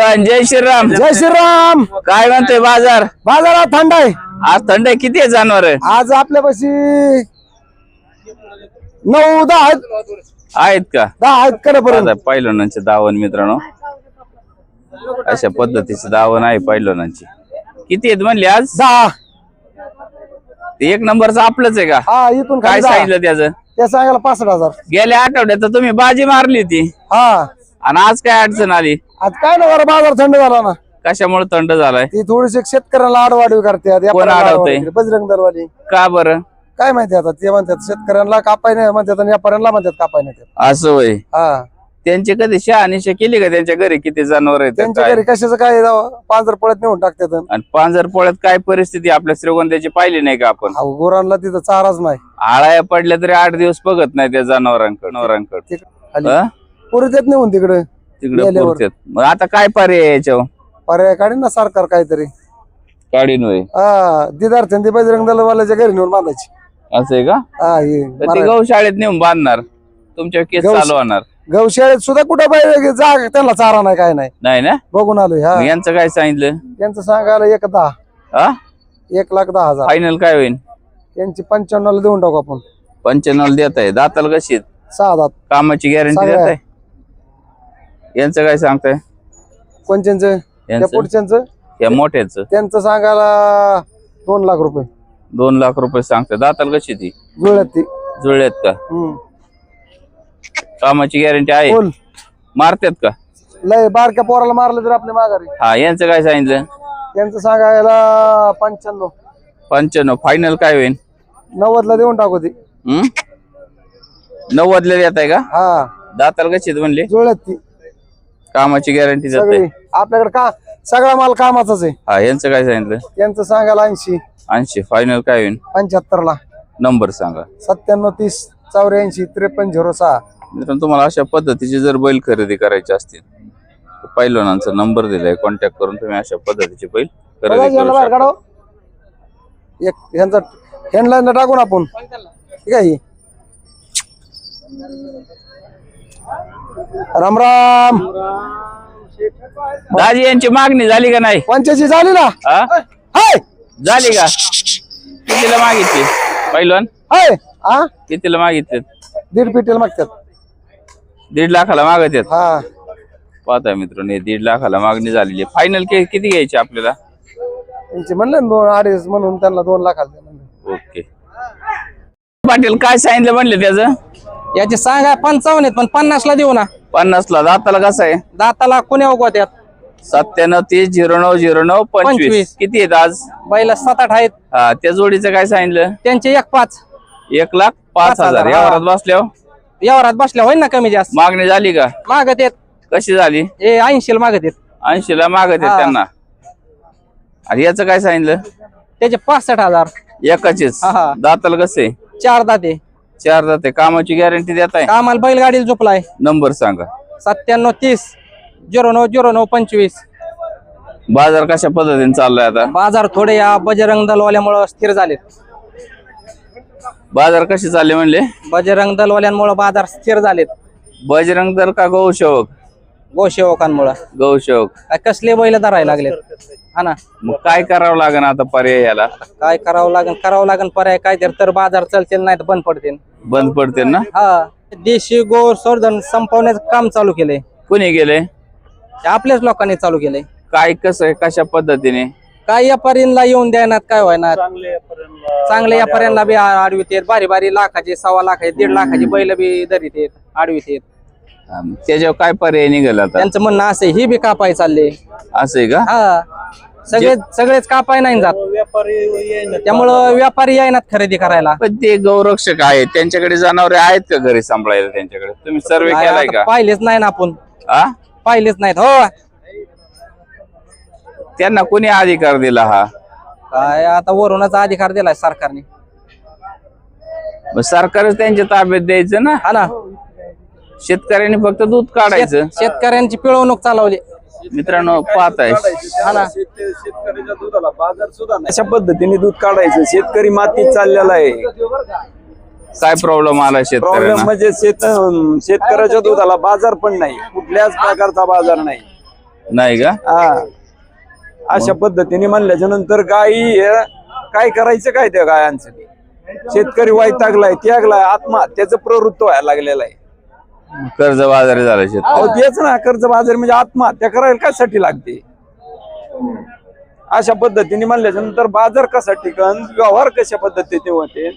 जय श्रीराम. जय श्रीराम. काय म्हणतोय बाजार? बाजारात थंड आहे. आज थंड आहे. किती आहे जनावर? आज आपल्यापाशी नऊ दहा आहेत. आहेत का? दहा आहेत करेपर्यंत आता पैलवानांचे दावण मित्रांनो. अशा पद्धतीचे दावण आहे पैलवानांची किती आहेत म्हणले आज? दहा. ते एक नंबरचं आपलंच आहे का? हा इथून काय खाली दहा. सांगितलं त्याचं? ते सांगायला पासष्ट हजार. गेल्या आठवड्यात तर तुम्ही बाजी मारली होती. हा. आणि आज काय अडचण आली? आज काय ना जरा बाजार थंड झाला ना. कशामुळे थंड झालाय? ती थोडीशी शेतकऱ्याला आडवाडीव अडवतंय? आडवाडीव. बजरंग दरवाली का बरं? काय माहिती आता ते म्हणतात शेतकऱ्यांना कापाय नाही म्हणतात आणि व्यापाऱ्यांना म्हणतात कापाय नाही असं होय. हा. त्यांची कधी शहानिशा केली का? त्यांच्या घरी किती जनावर आहेत? त्यांच्या काय? घरी कशाचं काय पांजर पळत नेऊन टाकतात आणि. पांजर पोळ्यात काय परिस्थिती? आपल्या श्रीगोंद्याची पाहिली नाही का आपण? अहो, गुरांना तिथं चाराच नाही. आळ्या पडल्या तरी आठ दिवस बघत नाही त्या जनावरांकडे जनावरांकडे तिकडे खाली. अं? पुरी देत नेऊन तिकडे. तिकडे गेल्यावर. पुरतात मग आता काय पर्याय याच्यावर? पर्याय काढीन ना सरकार काहीतरी. काढीन होय. हा दिदार ती बजरंग दलवाल्याच्या घरी नेऊन बांधायची. असं आहे का? हा हे तर ते मराठी. गौशाळेत नेऊन बांधणार. तुमच्या केस गौश- चालू होणार. गौशाळेत सुद्धा कुठं पाहिजे जाग त्यांना चारा नाही काय नाही. नाही ना? बघून आलोय हा. मग यांचं काय सांगितलं? त्यांचं सांगायला एक दहा. हा? एक लाख दहा हजार. फायनल काय होईल त्यांची पंच्याण्णव देऊन टाकू आपण. पंच्याण्णव देत आहे दाताला कशी आहेत? सहा दात. कामाची गॅरंटी सगळ्या. देत आहे यांचं काय सांगताय? कोणच्यांचं? त्या यांचं? पुढच्यांचं? या मोठ्याच? त्यांचं सांगायला दोन लाख रुपये. दोन लाख रुपये सांगताय. दाताला कशी ती? जुळत ती. जुळल्यात का? हम्म. कामाची गॅरंटी आहे? बोल. मारतात का? लय बारक्या पोराला मारलं तर आपल्या माघारी. हा यांचं काय सांगितलं? त्यांचं सांगायला पंच्याण्णव. पंच्याण्णव. फायनल काय होईल नव्वद ला देऊन टाकू ती. हम्म? नव्वदला देत आहे का? हा. दाताला कशी म्हणले? जुळत ती. कामाची गॅरंटी सगळी. आहे आपल्याकडे का सगळा माल कामाचाच आहे. हा यांचं काय सांगितलं? त्यांचं सांगायला ऐंशी. ऐंशी. फायनल काय होईल? पंच्याहत्तर ला नंबर सांगा. सत्त्याण्णव तीस चौऱ्याऐंशी त्रेपन्न झिरो सहा. मित्रांनो तुम्हाला अशा पद्धतीची जर बैल खरेदी करायची असतील तर पैलवानांचा नंबर दिलाय. कॉन्टॅक्ट करून तुम्ही अशा पद्धतीचे बैल बघा खरेदी यांना करू बाहेर शकता. काढावं. एक ह्यांचा हँडलाईन टाकून आपण. ठीक आहे? राम राम. दाजी यांची मागणी झाली का नाही? पंच्याऐंशी झाली ना? हा? हाय. झाली का? कितीला मागितली? पैलवान? हाय. हा कितीला मागितले दीड पिटेल मागतात. दीड लाखाला मागत आहेत हा. पाहताय मित्रांनो हे दीड लाखाला मागणी झालेली फायनल किती घ्यायची आपल्याला? त्यांचे म्हणले ना दोन अडीच म्हणून त्यांना दोन लाख आले म्हणले. ओके. पाटील काय सांगितलं म्हणले त्याचं? याचे सांगा पंचावन्न आहेत पण पन्नास ला देऊ ना. पन्नासला दाताला कसं आहे? दाताला कुण्या उगवत्यात सत्त्याण्णव तीस झिरो नऊ झिरो नऊ पंचवीस. पंचवीस. किती आहेत आज? बैला सात आठ आहेत. हा त्या जोडीचं काय सांगितलं? त्यांचे एक पाच. एक लाख पाच पाच हजार. हजार, या हा. वरात बसल्यावर? व्यवहारात बसल्या होईल ना कमी जास्त. मागणी झाली का? मागत येत कशी झाली? हे ऐंशी मागत येत ऐंशीला मागत आहेत हा. त्यांना. आणि याचं काय सांगितलं? त्याचे पासष्ट हजार. एकाचेच. हा, हा. दाताला कसे चार दाते. चार दाते कामाची गॅरंटी देत आहे कामाला बैलगाडीला झोपलाय. नंबर सांगा. सत्त्याण्णव तीस झिरो नऊ झिरो नऊ पंचवीस. बाजार कशा पद्धतीने चाललाय आता? बाजार थोडे या बजरंग दलवाल्यामुळं स्थिर झालेत. बाजार कसे चालले म्हणले? बजरंग दलवाल्यांमुळं बाजार स्थिर झालेत. बजरंग दल का गौसेवक? गोसेवकांमुळं. गौसेवक. काय कसले बैल धरायला लागलेत? हा ना. मग काय करावं लागेल आता पर्याय याला? काय करावं लागेल? करावं लागेल पर्याय काय तर तर बाजार चालतील नाही तर बंद पडतील. बंद पडते ना? हा. देशी गो संवर्धन संपवण्याचं काम चालू केलंय. कोणी गेले ते आपल्याच लोकांनी चालू केलंय. काय कसं आहे? कशा पद्धतीने? काय व्यापारींना येऊन द्यायनात काय व्हायना चांगल्या व्यापाऱ्यांना बी आ- आडवीत येत बारी बारी लाखाचे सव्वा लाखाचे दीड लाखाची बैल बी धरीत येत आडवीत येत. हा, मग त्याच्यावर काय पर्याय निघाल आता? त्यांचं म्हणणं असं ही बी कापाय चालले. असं आहे का? हा. सगळे सगळेच कापाय नाही जात. त्यामुळं व्यापारी येईनात खरेदी करायला. पण ते गौरक्षक आहेत. त्यांच्याकडे जनावरे आहेत का घरी सांभाळायला त्यांच्याकडे? तुम्ही सर्वे नाही, केलाय आता का? पाहिलेच नाही ना आपण. हा पाहिलेच नाहीत हो. त्यांना कोणी अधिकार दिला हा? काय आता वरूनच अधिकार दिलाय सरकारने. मग सरकारच त्यांच्या ताब्यात द्यायचं ना? हा ना. शेतकऱ्यांनी फक्त दूध काढायचं. शेत- शेतकऱ्यांची पिळवणूक चालवली. मित्रांनो पाहत आहे ना. शेतकऱ्याच्या दुधाला बाजार सुद्धा नाही. अशा पद्धतीने दूध काढायचं? शेतकरी मातीत चाललेला आहे. काय प्रॉब्लेम आला प्रॉब्लेम शेतकऱ्यांना म्हणजे शेत शेतकऱ्याच्या दुधाला बाजार पण नाही. कुठल्याच प्रकारचा बाजार नाही. नाही का? हा. अशा पद्धतीने म्हणल्याच्या नंतर गायी हे काय करायचं काय त्या गायांचं? शेतकरी वैतागलाय त्यागलाय आत्महत्याचं प्रवृत्त व्हायला लागलेलं आहे. कर्ज बाजारी झाला शेत अहो तेच ना कर्ज बाजार म्हणजे आत्महत्या करायला कशासाठी लागते? अशा पद्धतीने म्हणल्याच्या नंतर बाजार कसा टिकन व्यवहार कशा पद्धतीने होते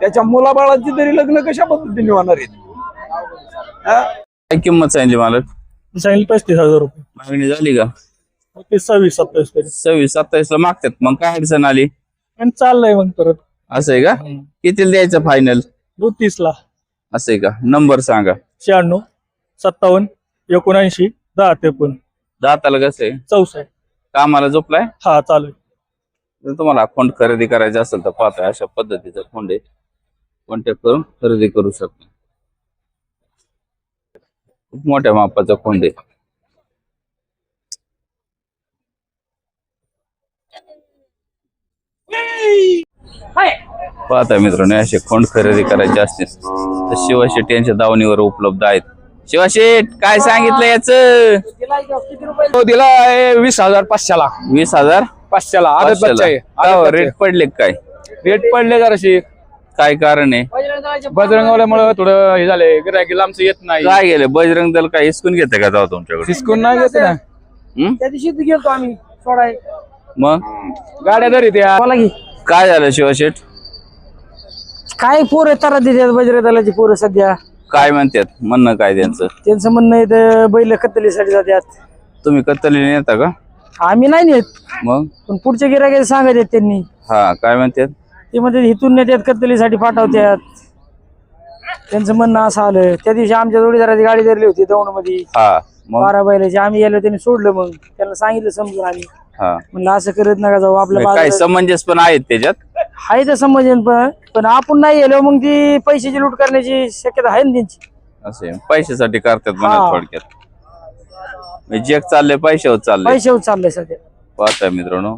त्याच्या मुलाबाळांची तरी लग्न कशा पद्धतीने होणार आहेत? हा? काय किंमत सांगितली मला सांगितलं पस्तीस हजार रुपये. मागणी झाली का? ते सव्वीस सत्तावीस पर्यंत सव्वीस सत्तावीस ला मागतात. मग काय अडचण आली? आणि चाललंय मग परत. असं आहे का? कितीला द्यायचं फायनल दो तीस ला असं आहे का? नंबर सांगा. शहाण्णव सत्तावन्न एकोणऐंशी दहा त्रेपन्न दाताला कसं आहे? चौसष्ट. कामाला झोपलाय? हा चालू आहे. जर तुम्हाला अकाउंट खरेदी करायचं असेल तर पाहता अशा पद्धतीचा आहे. कॉन्टॅक्ट करून खरेदी करू शकता. खूप मोठ्या मापाचा फोन आहे. पाहता मित्रांनो असे खोंड खरेदी करायचे असतील. तर शिवाशेट यांच्या दावणीवर उपलब्ध आहेत. शिवाशेट काय सांगितलं याच? दिला वीस हजार पाचशेला. वीस हजार? पाचशेला. आदत रेट पडले काय. रेट पडले जराशी. काय कारण आहे? बजरंगवाल्यामुळे थोडं हे झाले गिरायकी आमचं येत नाही. काय गेले बजरंग दल काय हिसकून घेते का जाऊ तुमच्याकडे? सिसकून नाही घेते ना हं? त्या दिवशी गेलतो आम्ही सोडाय मग? गाड्या तरी त्या काय झालं शिवशेठ काय पोरं तारा देतात बजरे दलाची पोरं सध्या? काय म्हणतात? म्हणणं काय त्यांचं? त्यांचं म्हणणं तर बैल कत्तलीसाठी जातात. तुम्ही कत्तली नेता का? आम्ही नाही नेत. मग? पण पुढच्या गिरायकाचे सांगत आहेत त्यांनी. हा काय म्हणतात? ते म्हणतात इथून नेतात कत्तलीसाठी पाठवतात त्यांचं म्हणणं असं आलं. त्या दिवशी आमच्या जोडीदाराची गाडी धरली होती दौंडमध्ये हा मग? बारा बैलाची. आम्ही गेलो त्यांनी सोडलं मग. त्यांना सांगितलं समजून आम्ही. म्हणलं असं करत नका जाऊ आपल्या काय बाजारात समंजस पण आहेत त्याच्यात? आहे तर समजेन पण पण आपण नाही गेलो मग ती पैशाची लूट करण्याची शक्यता आहे ना त्यांची. असे पैशासाठी करतात म्हणा हा. थोडक्यात. म्हणजे जग चाललंय पैशावर चाललंय. पैशावर चाललंय सध्या. पाहताय मित्रांनो.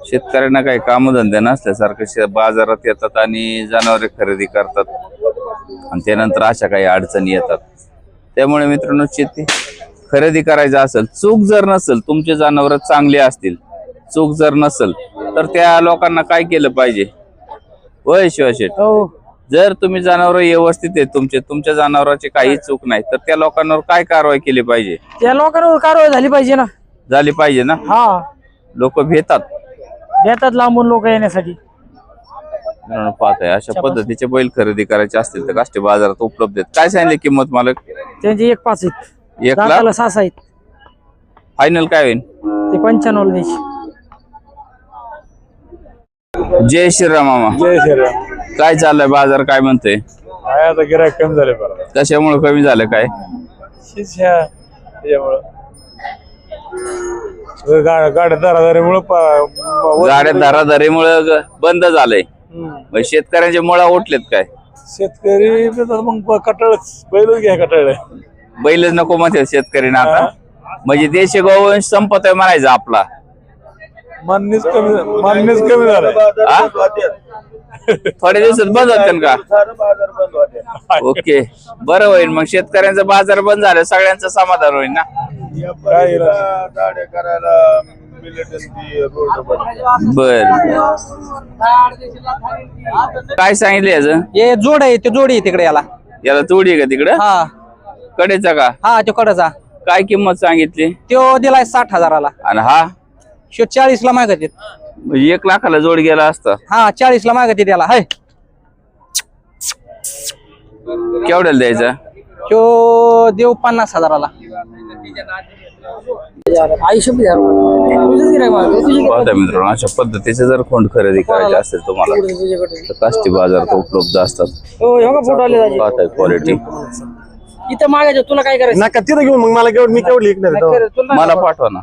शेतकऱ्यांना काही कामधंदे नसल्यासारखं शे- बाजारात येतात आणि जनावरे खरेदी करतात. आणि त्यानंतर अशा काही अडचणी येतात. त्यामुळे मित्रांनो शेती खरेदी करायचं असेल चूक जर नसेल तुमचे जनावर चांगले असतील चूक जर नसेल तर त्या लोकांना काय केलं पाहिजे? होय शिवाशेठ हो. जर तुम्ही जनावर व्यवस्थित आहे तुमचे तुमच्या जनावरांची काही चूक नाही तर त्या लोकांवर काय कारवाई केली पाहिजे? त्या लोकांवर कारवाई झाली पाहिजे ना. झाली पाहिजे ना? हा. लोक भेतात. देतात लांबून लोक येण्यासाठी. मित्रांनो पाहत आहे अशा पद्धतीचे बैल खरेदी करायचे असतील तर काष्टी बाजारात उपलब्ध आहेत. काय सांगितले किंमत मालक? त्यांचे एक पाच आहेत. एक लाख? दाताला आहेत. फायनल काय होईल ते पंच्याण्णव द्यायचे. जय श्रीराम मामा. जय श्रीराम. काय चाललंय? बाजार काय म्हणतोय? काय आता गिरायक कमी झाले बरं कशामुळे कमी झालं काय? शिष्या त्याच्यामुळं गाड्या दरादरीमुळं गाड्या धराधरीमुळे बंद झालंय. मग शेतकऱ्यांचे मुळा उठलेत काय? शेतकरी मग कटाळच. बैलच घ्या कटाळ बैलच नको म्हणते शेतकरीना आता. म्हणजे देशी गोवंश संपत आहे म्हणायचं आपला. मान्यच कमी मान्यच कमी झालं हा? थोड्या दिवसात बंद होते का? ओके. बरं होईल. मग शेतकऱ्यांचा बाजार बंद झालं सगळ्यांचं समाधान होईल ना? काय बर. काय सांगितलं याचं? हे जोड आहे ते जोडी आहे तिकडे याला. याला तोडी आहे का तिकडं? हा. कडेचा का? हा तो कडचा. काय किंमत सांगितली? तो दिलाय साठ हजाराला. आणि हा? शो चाळीस ला मागत म्हणजे एक लाखाला जोड गेला असता. हा चाळीस ला मागत त्याला हाय. केवढ्याला द्यायचा? तो देव पन्नास हजाराला. आयुष्य पाहता मित्रांनो अशा पद्धतीचे जर खोंड खरेदी करायचे असेल तुम्हाला तर काष्टी बाजारात उपलब्ध असतात. पाहताय क्वालिटी इथं मागायचं तुला काय करायचं? नका तिथं घेऊन मग मला केवढ मी केवढ करायचं, तुला मला पाठवा ना.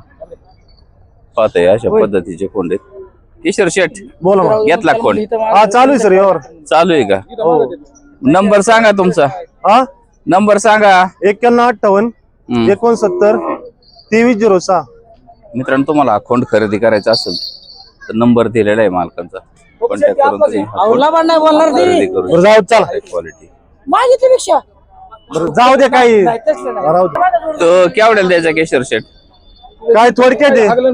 पाहताय अशा पद्धतीचे खोंड आहेत. किशोर शेठ बोला मग. घेतला खोंड इथं हा चालू आहे सर यावर. चालू आहे का? नंबर सांगा तुमचा. हा? नंबर सांगा. एक्क्याण्णव अठ्ठावन्न. एकोणसत्तर तेवीस झिरो सहा. मित्रांनो तुम्हाला अकाउंट खरेदी करायचा असेल तर नंबर दिलेला आहे मालकांचा. कॉन्टॅक्ट करून तुम्ही account अवला नाही बोलणार खरेदी ती. करू बरं जाऊ चला. क्वालिटी मागितल्यापेक्षा बरं जाऊ दे काही. राहू दे. तो केवढ्याला द्यायचा केशर शेठ काय थोडक्यात आहे?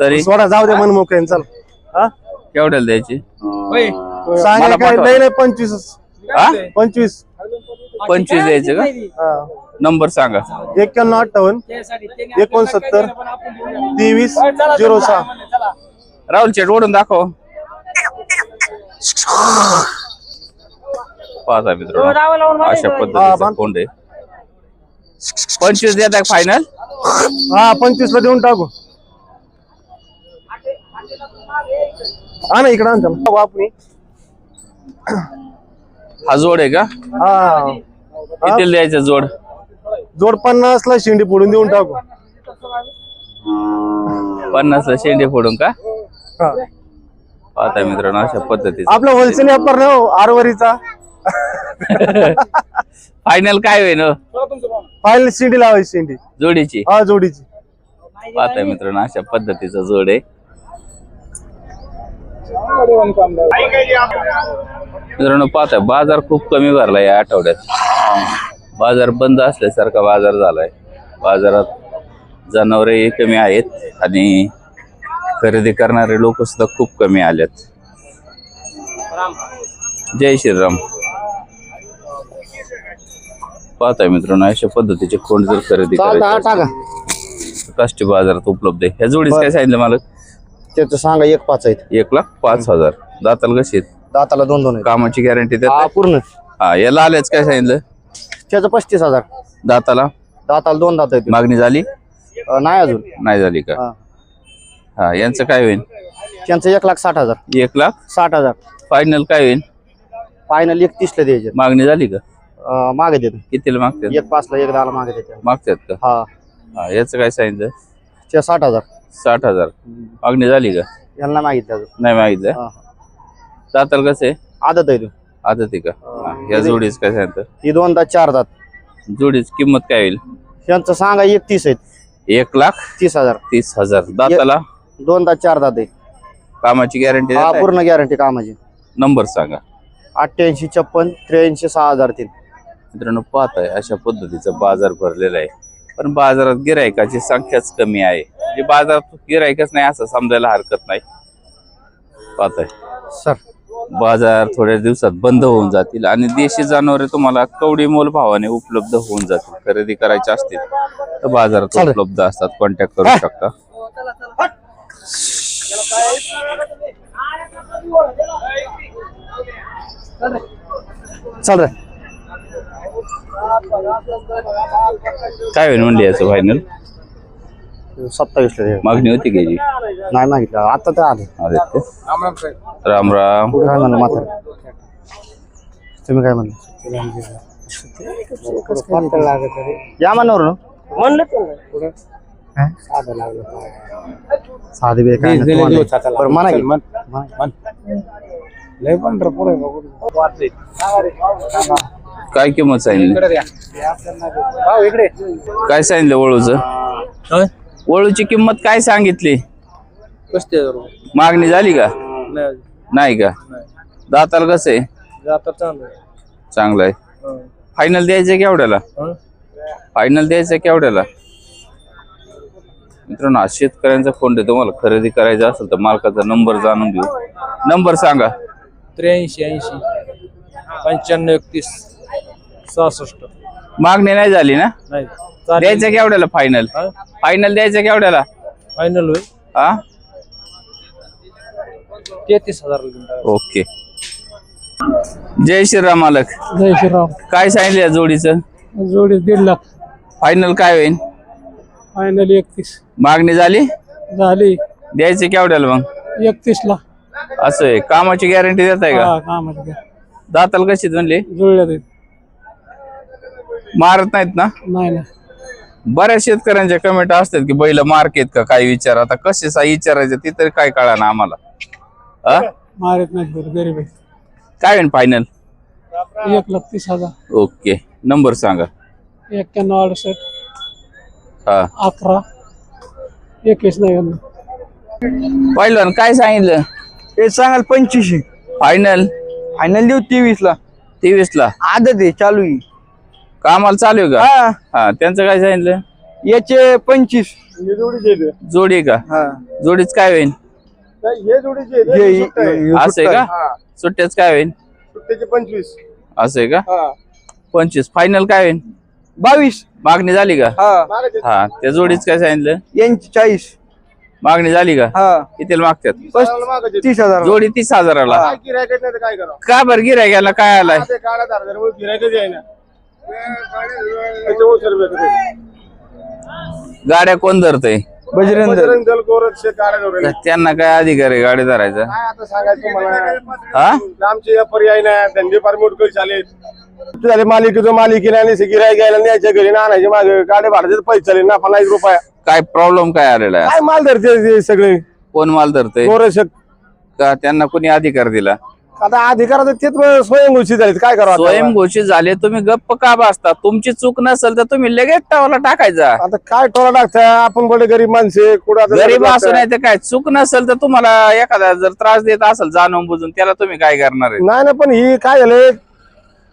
तरी? सोडा जाऊ दे मन मोकळ्याने चल. हा? केवढ्याला द्यायची? सांगा मला काय पाठवा. नाही नाही पंचवीस हा पंचवीस. पंचवीस द्यायचे का? हा. नंबर सांगा. एक्क्याण्णव अठ्ठावन्न एकोणसत्तर तेवीस झिरो सहा. राहुल चेट ओढून दाखव. पाहता मित्रांनो. अशा पद्धतीचा कोंड आहे. पंचवीस देत फायनल हा पंचवीस ला देऊन टाकू. हा ना इकडे आणता बापनी हा जोड आहे का? हा. किती द्यायचं जोड? जोड पन्नास ला शेंडी फोडून देऊन टाकू. पन्नासला शेंडे फोडून का? हा. पाहता मित्रांनो अशा पद्धतीचं. आपला होलसेल व्यापार नाही हो आरवरीचा. फायनल काय होईल हो? फाईल शेंडी लावायची शेंडी. जोडीची. हा जोडीची. पाहता मित्रांनो अशा पद्धतीचा जोड आहे. मित्रांनो पाहताय बाजार खूप कमी भरला या आठवड्यात. बाजार बंद असल्यासारखा बाजार झालाय. बाजारात जनावरे कमी आहेत आणि खरेदी करणारे लोक सुद्धा खूप कमी आलेत. जय श्रीराम. पाहताय मित्रांनो अशा पद्धतीचे कोण जर खरेदी असतील, काष्टी बाजारात उपलब्ध आहे. ह्या जोडीच काय सांगितलं मला त्याचं सांगा एक पाच आहेत. एक लाख पाच हजार. दाताला कशी आहेत? दाताला दोन दोन आहेत. कामाची गॅरंटी देत हा पूर्ण. हा याला आलेच काय सांगितलं? त्याचं पस्तीस हजार. दाताला? दाताला दोन दात आहेत. मागणी झाली? अं, नाही अजून. नाही झाली का? हा. हा यांचं काय होईल? त्यांचं एक लाख साठ हजार. एक लाख? साठ हजार. फायनल काय होईल? फायनल एक तीसला द्यायचे. मागणी झाली का? मागे देतो. कितीला मागतात? एक पाचला एक दहाला मागे देते. मागतात का? हा. हा याचं काय सांगितलं ते साठ हजार. साठ हजार. मागणी झाली का? यांना मागितलं अजून. नाही मागितलं? हा. दाताला कसं आहे? आदत आहे तो. आता ते का? हा, या जोडीच काय सांगितलं ही दोन दात चार दात. जोडीच किंमत काय होईल? यांचं सांगा एक तीस आहेत. एक लाख तीस हजार. तीस हजार. दाताला? दोन दात चार दात आहे. कामाची गॅरंटी हा पूर्ण गॅरंटी कामाची. नंबर सांगा. अठ्ठ्याऐंशी छप्पन त्र्याऐंशी सहा हजार तीन. मित्रांनो पाहताय अशा पद्धतीचा बाजार भरलेला आहे. पण बाजारात गिरायकाची संख्याच कमी आहे. म्हणजे बाजारात गिरायकच नाही असं समजायला हरकत नाही. पाहताय. सर. बाजार थोड्या दिवसात बंद होऊन जातील आणि देशी जनावरे तुम्हाला कवडी मोल भावाने उपलब्ध होऊन जातील. खरेदी करायचे असतील तर बाजारात. उपलब्ध असतात. कॉन्टॅक्ट करू शकता. चाल रे काय होईल म्हणली याचं फायनल सत्तावीसला दे. मागणी होती का याची? नाही मागितलं आता ते आले. आले ते? राम राम काय म्हणलं म्हातारा तुम्ही काय म्हणलं या मानावर साधे बे काय नाही, तुम्हाला. बरं, म्हणा की. म्हणा. काय किंमत सांगितली? काय सांगितलं वळूचं? वळूची किंमत काय सांगितली? मागणी झाली का? नाही का? दाताला कसं आहे? चांगलं आहे. फायनल द्यायचं केवढ्याला? फायनल द्यायचं केवढ्याला? मित्रांनो आज शेतकऱ्यांचा फोन आहे तुम्हाला खरेदी करायचं असेल तर मालकाचा नंबर जाणून घेऊ. नंबर सांगा. त्र्याऐंशी ऐंशी पंच्याण्णव एकतीस. सहासष्ट. मागणी नाही झाली ना? नाही. द्यायचं केवढ्याला फायनल फायनल द्यायचं केवढ्याला फायनल होईल. हा? तेहतीस हजार ओके. जय श्रीराम मालक. जय श्रीराम. काय सांगितलं या जोडीचं? जोडी दीड लाख. फायनल काय होईल? फायनल एकतीस. मागणी झाली? झाली. द्यायचं केवढ्याला मग? एकतीस ला. असं आहे. कामाची गॅरंटी देत आहे का कामाची दाताला कशी म्हणली? जुळल्या देत मारत नाहीत ना? नाही ना. बऱ्याच शेतकऱ्यांच्या कमेंट असतात की बैल मार्केट का? काय विचार? आता कसे सा विचारायचं? ते तरी काय कळा ना आम्हाला. हा? मारत नाही बरं गरीब आहे काय होईल फायनल एक लाख तीस हजार. ओके. नंबर सांगा. एक्क्याण्णव अडुसष्ट. हा. अकरा. एकवीस नव्याण्णव पहिलं काय सांगितलं? हे सांगाल पंचवीसशे फायनल फायनल देऊ तेवीस ला तेवीस ला आदत आहे चालू आहे. कामाला चालू आहे का? हा. त्यांचं काय सांगितलं? याचे पंचवीस. हे जोडीचे आहेत. जोडी का? जोडीच काय होईल नाही, हे जोडीचे आहेत, हे सुट्ट आहे. असं आहे का? हा, सुट्ट्याच काय होईल सुट्ट्याचे पंचवीस. असं आहे का? हा. पंचवीस. फायनल काय होईल बावीस. मागणी झाली का? हा. हा त्या जोडीच काय सांगितलं? यांची चाळीस. मागणी झाली का? हा. कितीला मागतात? मागायचे. तीस हजार जोडी तीस हजाराला. काय गिऱ्हाईकच नाही तर काय करावं? का बरं गिरायला काय आलाय? ते काढा दार जर गिऱ्हाईकच आहे गाड्या कोण धरतय? बजरंग बजरंग दल काढा धरून. त्यांना काय अधिकार आहे गाडी धरायचा? काय आता सांगायचं मला? हा? आमचे पर्याय नाही धंदे फार मोठे चालेल ते झाले मालिकी मालिकी नाही गिराय घ्यायला न्यायच्या घरी ना आणायचे मागे गाडी भाड्याचे पैसे चालेल ना पन्नास रुपया. काय प्रॉब्लेम काय आलेला आहे? काय माल धरते ते सगळे? कोण माल धरतय? गोरक्षक. का त्यांना कोणी अधिकार दिला? आता अधिकार तेच स्वयंघोषित झाले काय आता? स्वयंघोषित झाले तुम्ही गप्प का बसता? तुमची चूक नसेल तर तुम्ही लगेच टावाला टाकायचा. आता काय टोला टाकताय आपण बडे गरीब माणसे कुठं गरीब असू नाही तर काय? चूक नसेल तर तुम्हाला एखादा जर त्रास देत असेल जाणून बुजून त्याला तुम्ही काय करणार आहे? नाही ना पण ही काय झालंय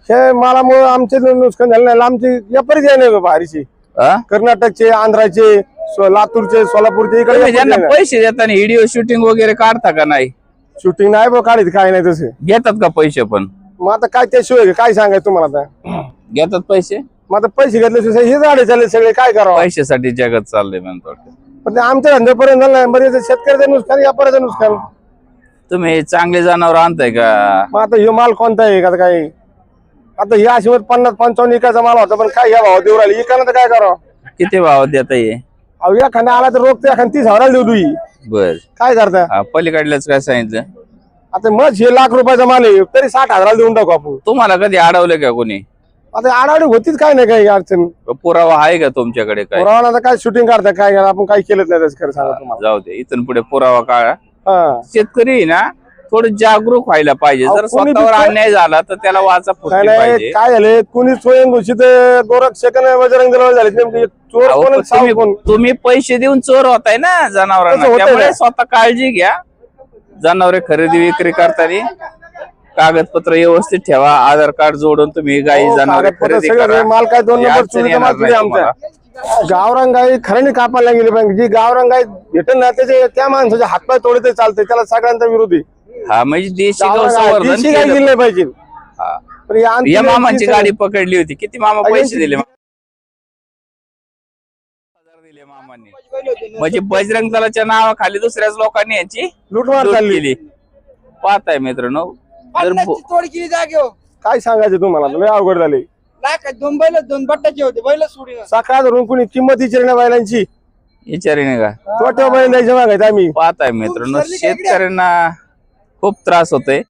हे मालामुळे आमचे नुकसान झालं नाही. आमची व्यापारीच आहे ना भारीची? कर्नाटकचे आंध्राचे सो- लातूरचे सोलापूरचे तुम्ही ज्यांना इकडे पैसे देताना व्हिडिओ शूटिंग वगैरे काढता का नाही? शूटिंग नाही बघ काढत काय नाही तसे. घेतात का पैसे पण? मग आता काय त्याशिवाय काय सांगायचं तुम्हाला आता? घेतात पैसे? मग आता पैसे घेतल्याशिवाय हे झाडे चालले सगळे काय करावं? पैशासाठी जगत चाललंय म्हणतो पण ते आमच्या धंद्यापर्यंत झालं नाही बरेच शेतकऱ्याचं नुकसान व्यापाऱ्याचं नुकसान. तुम्ही चांगले जनावर आणताय का? मग आता ह्यो माल कोणता आहे? आता काय? आता ह्या अशी पन्नास पंचावन्न इकाचा माल होता पण काय या भाव देऊ राहिले? इकानं तर काय करावं? किती भाव देता ये अहो एखादा आला तर रोग तर एखादा तीस हजाराला देऊ तुझी बर. काय करता हा, पलीकडल्याच काय सांगितलं? आता मग हे लाख रुपयाचा माल आहे तरी साठ हजाराला देऊन टाकू आपण. तुम्हाला कधी अडवलं का कोणी? आता आडावडी होतीच काय नाही काही अडचण. पुरावा आहे का तुमच्याकडे काय? पुरावा आता काय शूटिंग काढता काय आपण काही केलंच नाही खरं सांगा तुम्हाला. जाऊ दे इथून पुढे पुरावा काढा. हा. शेतकरी आहे ना थोडं जागरूक व्हायला पाहिजे. जर कोणी स्वतःवर अन्याय झाला तर त्याला वाचा काय फुटली नाही पाहिजे. काय झाले? कुणी स्वयंघोषित गोरक्षक आणि बजरंग झाले. नेमके चोर अहो, कोण पण आणि साव तुम्ही कोण? तुम्ही पैसे देऊन चोर होताय ना जनावरांना. होतंय त्यामुळे ना. स्वतः काळजी घ्या. जनावरे खरेदी विक्री करताना कागदपत्र व्यवस्थित ठेवा. आधार कार्ड जोडून तुम्ही गाई हो, जनावरे कागदपत्र खरेदी सगळं करा. माल काय दोन ही नंबर अडचण चोरीचा येणार माल तुझी नाही आमचा तुम्हाला. गावरान गाई खऱ्याने कापायला गेली पाहिजे जी गावरान गाय भेटेल ना त्याचे त्या माणसाचे हातपाय तोडे ते चालते त्याला सगळ्यांचा विरोधी. हा म्हणजे देशी गाय केलं. गेली पाहिजे. हा. पण या मामाची गाडी पकडली होती. किती मामा पैसे दिले हजार दिले मामांनी. म्हणजे बजरंग दलाच्या नावाखाली दुसऱ्याच लोकांनी यांची लुटमार लूट चालली. केली. पाहताय मित्रांनो जर बो- तोड केली जागे काय सांगायचं तुम्हाला? लय अवघड झाले. लाख दोन बैल दोन बट्टाचे होते बैल सोडी सकाळ धरून कुणी किंमत विचारण्या ना बैलांची? विचारीने का? तोट्या बैल द्यायचे मागायचं आम्ही. पाहताय मित्रांनो शेतकऱ्यांना खूप त्रास होतोय.